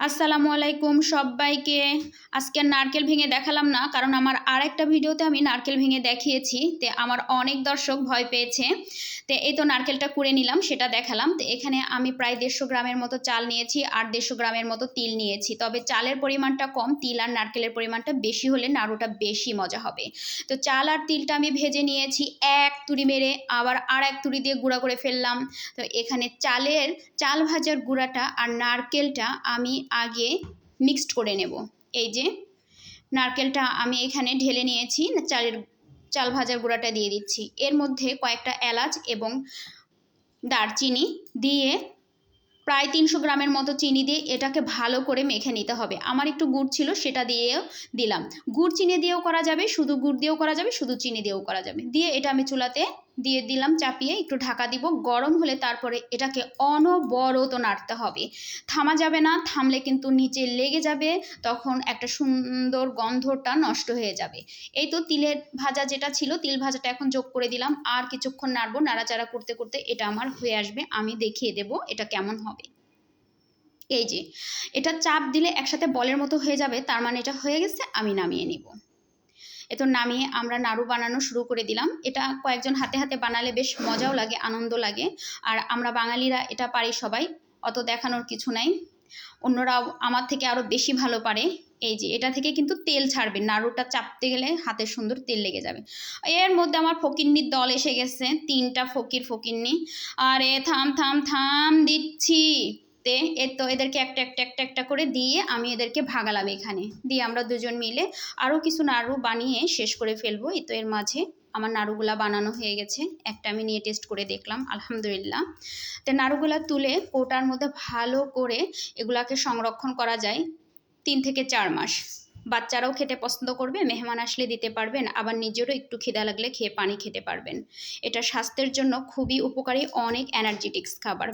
আসসালামু আলাইকুম সবাইকে। আজকে নারকেল ভেঙে দেখালাম না, কারণ আমার আর একটা ভিডিওতে আমি নারকেল ভেঙে দেখিয়েছি, তে আমার অনেক দর্শক ভয় পেয়েছে। তো এই তো নারকেলটা কুড়ে নিলাম, সেটা দেখালাম। তো এখানে আমি প্রায় দেড়শো গ্রামের মতো চাল নিয়েছি, আর দেড়শো গ্রামের মতো তিল নিয়েছি। তবে চালের পরিমাণটা কম, তিল আর নারকেলের পরিমাণটা বেশি হলে নাড়ুটা বেশি মজা হবে। তো চাল আর তিলটা আমি ভেজে নিয়েছি, এক তুড়ি মেরে, আবার আর এক তুড়ি দিয়ে গুঁড়া করে ফেললাম। তো এখানে চালের, চাল ভাজার গুঁড়াটা আর নারকেলটা আমি আগে মিক্সড করে নেব। এই যে নারকেলটা আমি এখানে ঢেলে নিয়েছি, চালের, চাল ভাজার গুঁড়াটা দিয়ে দিচ্ছি। এর মধ্যে কয়েকটা এলাচ এবং দারচিনি দিয়ে প্রায় তিনশো গ্রামের মতো চিনি দিয়ে এটাকে ভালো করে মেখে নিতে হবে। আমার একটু গুড় ছিল, সেটা দিয়েও দিলাম। গুড় চিনি দিয়েও করা যাবে, শুধু গুড় দিয়েও করা যাবে, শুধু চিনি দিয়েও করা যাবে। দিয়ে এটা আমি চুলাতে দিয়ে দিলাম চাপিয়ে, একটু ঢাকা দিব। গরম হলে তারপরে এটাকে অনবরত নাড়তে হবে। থামা যাবে না, থামলে কিন্তু নিচে লেগে যাবে, তখন একটা সুন্দর গন্ধটা নষ্ট হয়ে যাবে। এই তো তিলের ভাজা যেটা ছিল, তিল ভাজাটা এখন যোগ করে দিলাম। আর কিছুক্ষণ নাড়বো, নাড়াচাড়া করতে করতে এটা আমার হয়ে আসবে। আমি দেখিয়ে দেব এটা কেমন হবে। এই যে, এটা চাপ দিলে একসাথে বলের মতো হয়ে যাবে, তার মানে এটা হয়ে গেছে, আমি নামিয়ে নিব। এ তো নামিয়ে আমরা নাড়ু বানানো শুরু করে দিলাম। এটা কয়েকজন হাতে হাতে বানালে বেশ মজাও লাগে, আনন্দ লাগে। আর আমরা বাঙালিরা এটা পারি সবাই, অত দেখানোর কিছু নাই। অন্যরাও আমার থেকে আরও বেশি ভালো পারে। এই যে, এটা থেকে কিন্তু তেল ছাড়বে। নাড়ুটা চাপতে গেলে হাতে সুন্দর তেল লেগে যাবে। এর মধ্যে আমার ফকিন্নির দল এসে গেছে, তিনটা ফকির ফকিন্নি। আরে থাম থাম থাম দিচ্ছি। তে এ তো এদেরকে একটা একটা একটা একটা করে দিয়ে আমি এদেরকে ভাগালাম এখানে। দিয়ে আমরা দুজন মিলে আরও কিছু নাড়ু বানিয়ে শেষ করে ফেলব। এই তো এর মাঝে আমার নাড়ুগুলা বানানো হয়ে গেছে। একটা আমি নিয়ে টেস্ট করে দেখলাম, আলহামদুলিল্লাহ। তো নাড়ুগুলা তুলে কৌটার মধ্যে ভালো করে এগুলাকে সংরক্ষণ করা যায় তিন থেকে চার মাস। বাচ্চারাও খেতে পছন্দ করবে, মেহমান আসলে দিতে পারবেন, আবার নিজেরও একটু খিদা লাগলে খেয়ে পানি খেতে পারবেন। এটা স্বাস্থ্যের জন্য খুবই উপকারী, অনেক এনার্জেটিক্স খাবার।